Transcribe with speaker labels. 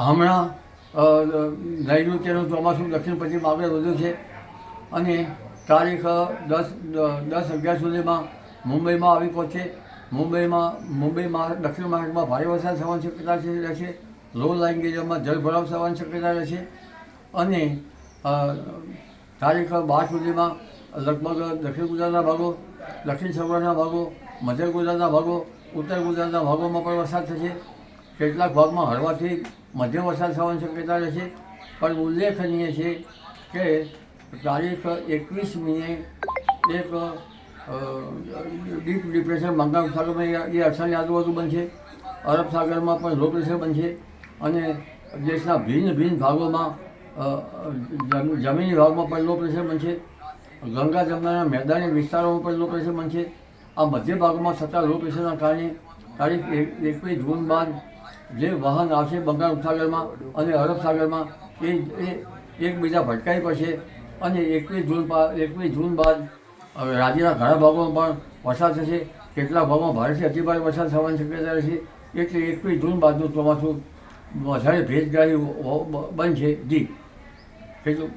Speaker 1: હમણાં નૈઋત્યનું ચોમાસું દક્ષિણ પશ્ચિમ આપણે વધ્યું છે. અને તારીખ દસ દસ અગિયાર સુધીમાં મુંબઈમાં આવી પહોંચે. મુંબઈમાં મુંબઈમાં દક્ષિણ મહારાષ્ટ્રમાં ભારે વરસાદ થવાની શક્યતા રહેશે. લો લાઇન એરિયામાં જળભરાવ થવાની શક્યતા રહેશે. અને તારીખ બાર સુધીમાં લગભગ દક્ષિણ ગુજરાતના ભાગો, દક્ષિણ સૌરાષ્ટ્રના ભાગો, મધ્ય ગુજરાતના ભાગો, ઉત્તર ગુજરાતના ભાગોમાં પણ વરસાદ થશે. કેટલાક ભાગમાં હળવાથી મધ્યમ વરસાદ થવાની શક્યતા રહેશે પણ ઉલ્લેખનીય છે કે તારીખ એકવીસમીએ એક ડીપ ડિપ્રેશન બંગાળ સાગરમાં એ અરસાની આજુબાજુ બનશે અરબ સાગરમાં પણ લો પ્રેશર બનશે અને દેશના ભિન્ન ભિન્ન ભાગોમાં જમીની ભાગમાં પણ લો પ્રેશર બનશે ગંગા જમનાના મેદાની વિસ્તારોમાં પણ લો પ્રેશર બનશે આ મધ્ય ભાગમાં થતા લો પ્રેશરના કારણે તારીખ એક- એકવીસ જૂન બાદ જે વાહન આવશે બંગાળ ઉપસાગરમાં અને અરબ સાગરમાં, એ એકબીજા ભટકાઈ પડશે અને એકવીસ જૂન એકવીસ જૂન બાદ રાજ્યના ઘણા ભાગોમાં પણ વરસાદ થશે. કેટલાક ભાગમાં ભારેથી અતિભારે વરસાદ થવાની શક્યતા રહેશે. એટલે એકવીસ જૂન બાદનું ચોમાસું વધારે ભેજગ્રાહી બનશે. જી. કેટલું